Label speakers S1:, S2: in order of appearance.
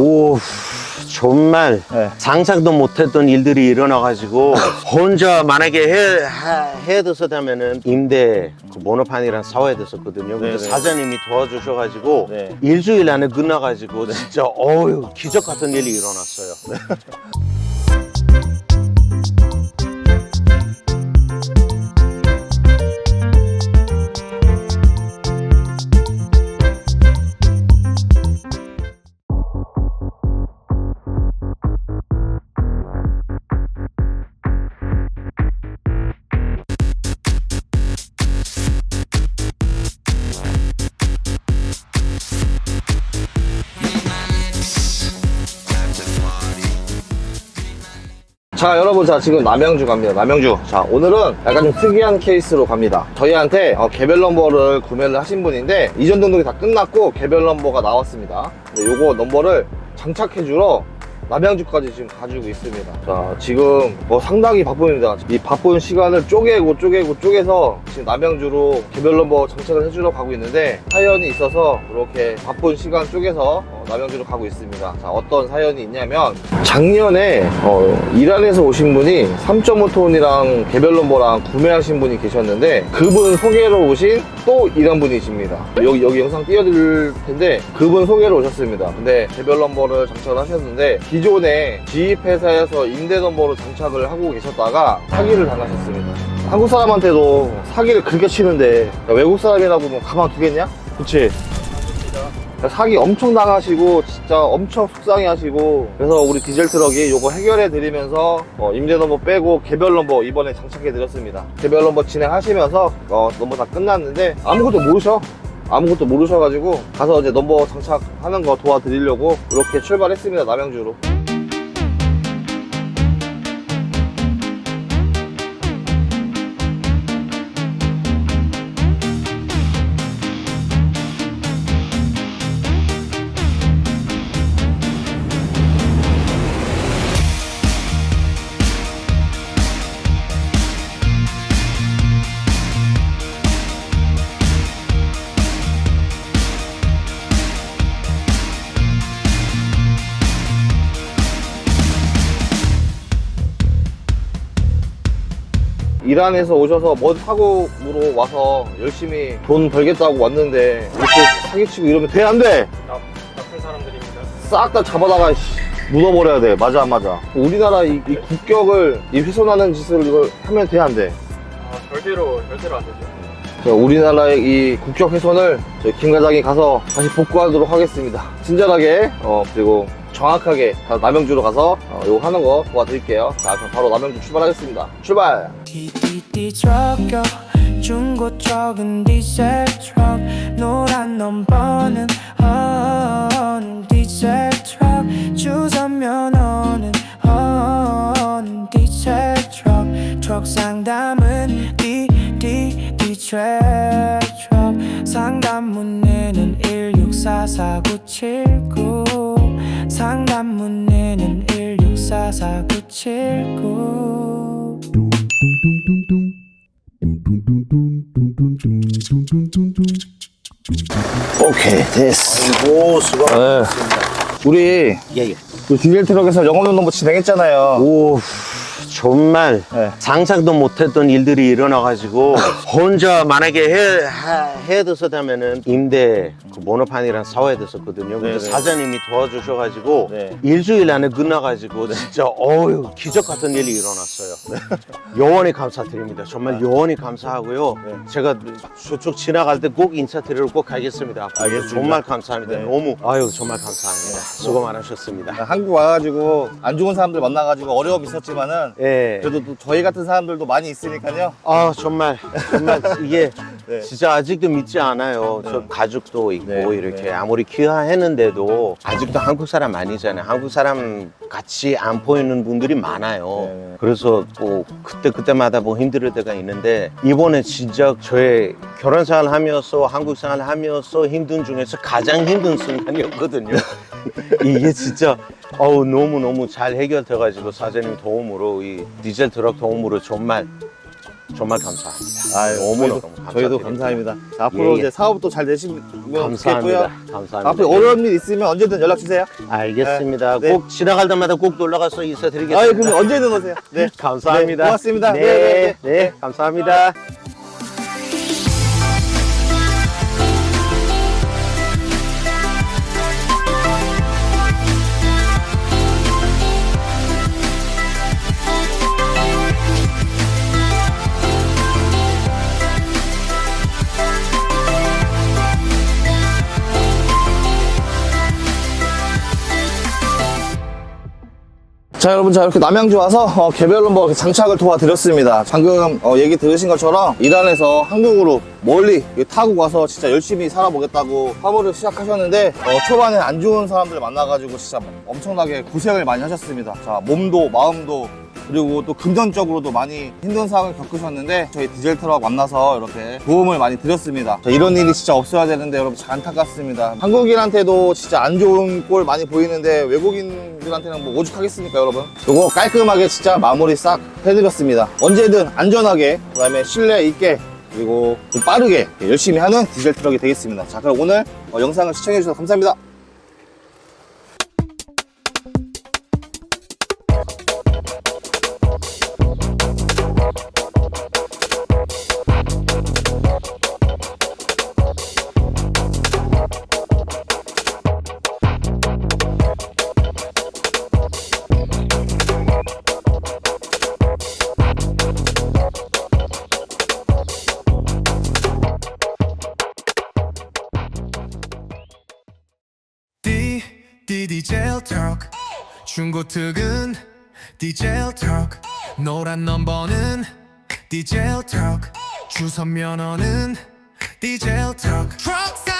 S1: 오, 정말
S2: 네.
S1: 상상도 못했던 일들이 일어나가지고 혼자 만약에 해, 하- 해야 됐었다면은 임대 그 모노판이랑 싸워야 됐었거든요. 근데
S2: 네네.
S1: 사장님이 도와주셔가지고
S2: 네.
S1: 일주일 안에 끝나가지고 진짜 어유 기적 같은 일이 일어났어요.
S2: 자 여러분 자 지금 남양주 갑니다. 남양주. 자 오늘은 약간 좀 특이한 케이스로 갑니다. 저희한테 어, 개별 넘버를 구매를 하신 분인데 이전 등록이 다 끝났고 개별 넘버가 나왔습니다. 근데 요거 넘버를 장착해 주러 남양주까지 지금 가지고 있습니다 자 지금 뭐 상당히 바쁩니다 이 바쁜 시간을 쪼개고 쪼개고 쪼개서 지금 남양주로 개별 넘버 장착을 해주러 가고 있는데 사연이 있어서 그렇게 바쁜 시간 쪼개서 어, 남양주로 가고 있습니다 자 어떤 사연이 있냐면 작년에 어, 이란에서 오신 분이 3.5톤이랑 개별 넘버랑 구매하신 분이 계셨는데 그분 소개로 오신 또 이란 분이십니다. 여기 여기 영상 띄워드릴 텐데 그분 소개로 오셨습니다. 근데 개별 넘버를 장착을 하셨는데 기존에 지입 회사에서 임대 넘버로 장착을 하고 계셨다가 사기를 당하셨습니다. 한국 사람한테도 사기를 그렇게 치는데 야, 외국 사람이라고 뭐 가만두겠냐? 그치? 사기 엄청 당하시고 진짜 엄청 속상해 하시고 그래서 우리 디젤 트럭이 요거 해결해 드리면서 어, 임대 넘버 빼고 개별 넘버 이번에 장착해 드렸습니다 개별 넘버 진행하시면서 어, 넘버 다 끝났는데 아무것도 모르셔 아무것도 모르셔가지고 가서 이제 넘버 장착하는 거 도와드리려고 이렇게 출발했습니다 남양주로 이란에서 오셔서 뭔 사고로 와서 열심히 돈 벌겠다고 왔는데 이렇게 사기치고 이러면 돼 안 돼?
S3: 나쁜 사람들입니다.
S2: 싹 다 잡아다가 씨, 묻어버려야 돼. 맞아, 안 맞아. 우리나라 이, 이 국격을 이 훼손하는 짓을 이걸 하면 돼, 안 돼?
S3: 아, 절대로 절대로 안 되죠.
S2: 자, 우리나라의 이 국격 훼손을 저희 김 과장이 가서 다시 복구하도록 하겠습니다. 친절하게, 어, 그리고 정확하게 다 남양주로 가서 어, 이거 하는 거 도와드릴게요. 자, 그럼 바로 남양주 출발하겠습니다. 출발!
S4: 디디디 중고 적은 디젤 트럭 노란 넘버는 헌 디젤 트럭 주선 면허는 헌 디젤 트럭 트럭 상담은 디디 디젤 트럭 상담 문의는 1644979 상담 문의는 1644979
S2: 오케이, 됐어.
S1: 오, 수고
S2: 네. 우리
S1: 예, 예.
S2: 그 디젤 트럭에서 영업용 넘버 진행했잖아요.
S1: 오, 정말
S2: 네.
S1: 상상도 못했던 일들이 일어나가지고 혼자 만약에 해, 하- 해야 됐었다면은 임대 그 모노판이랑 싸워야 됐었거든요. 근데
S2: 네네.
S1: 사장님이 도와주셔가지고
S2: 네.
S1: 일주일 안에 끝나가지고 진짜 어유 기적 같은 일이 일어났어요. 영원히 감사드립니다. 정말 영원히 감사하고요.
S2: 네.
S1: 제가 저쪽 지나갈 때 꼭 인사드리러 꼭 가겠습니다.
S2: 알겠습니다.
S1: 정말 감사합니다.
S2: 네.
S1: 너무 아유 정말 감사합니다. 수고 많으셨습니다.
S2: 한국 와가지고 안 좋은 사람들 만나가지고 어려움 있었지만은
S1: 예.
S2: 그래도 또 저희 같은 사람들도 많이 있으니까요.
S1: 아 정말 정말 이게
S2: 네.
S1: 진짜 아직도 믿지 않아요. 저 가족도 있고
S2: 네,
S1: 이렇게
S2: 네.
S1: 아무리 귀화했는데도 아직도 한국 사람 아니잖아요. 한국 사람 같이 안 보이는 분들이 많아요.
S2: 네.
S1: 그래서 뭐 그때 그때마다 뭐 힘들 때가 있는데 이번에 진짜 저의 결혼 생활 하면서 한국 생활 하면서 힘든 중에서 가장 힘든 순간이었거든요. 이게 진짜 어우 너무 너무 잘 해결돼가지고 사장님 도움으로 이 디젤 트럭 도움으로 정말 정말 감사합니다.
S2: 아유,
S1: 너무너무
S2: 저희도. 저희도 감사합니다. 자, 앞으로
S1: 예, 예.
S2: 이제 사업도 잘 되시면
S1: 감사합니다.
S2: 좋겠고요.
S1: 감사합니다.
S2: 앞으로 어려운 일 있으면 언제든 연락 주세요.
S1: 알겠습니다.
S2: 네.
S1: 꼭 지나갈 때마다 꼭 놀러 가서 인사드리겠습니다.
S2: 아유, 그럼 언제든 오세요. 네.
S1: 감사합니다.
S2: 네, 고맙습니다.
S1: 네,
S2: 네, 네,
S1: 네,
S2: 네.
S1: 감사합니다.
S2: 자 여러분 자 이렇게 남양주 와서 어, 개별 넘버 이렇게 장착을 도와드렸습니다. 방금 어, 얘기 들으신 것처럼 이란에서 한국으로 멀리 타고 가서 진짜 열심히 살아보겠다고 화물을 시작하셨는데 어, 초반에 안 좋은 사람들 만나가지고 진짜 엄청나게 고생을 많이 하셨습니다. 자 몸도 마음도 그리고 또 금전적으로도 많이 힘든 상황을 겪으셨는데 저희 디젤 트럭 만나서 이렇게 도움을 많이 드렸습니다. 자, 이런 일이 진짜 없어야 되는데 여러분 참 안타깝습니다. 한국인한테도 진짜 안 좋은 꼴 많이 보이는데 외국인들한테는 뭐 오죽하겠습니까 여러분? 이거 깔끔하게 진짜 마무리 싹 해드렸습니다. 언제든 안전하게 그다음에 신뢰 있게 그리고 좀 빠르게 열심히 하는 디젤 트럭이 되겠습니다. 자 그럼 오늘 어, 영상을 시청해주셔서 감사합니다.
S5: D 디젤 트럭 중고 특은 디젤 트럭 노란 넘버는 디젤 트럭 주선 면허는 디젤 트럭 트럭 사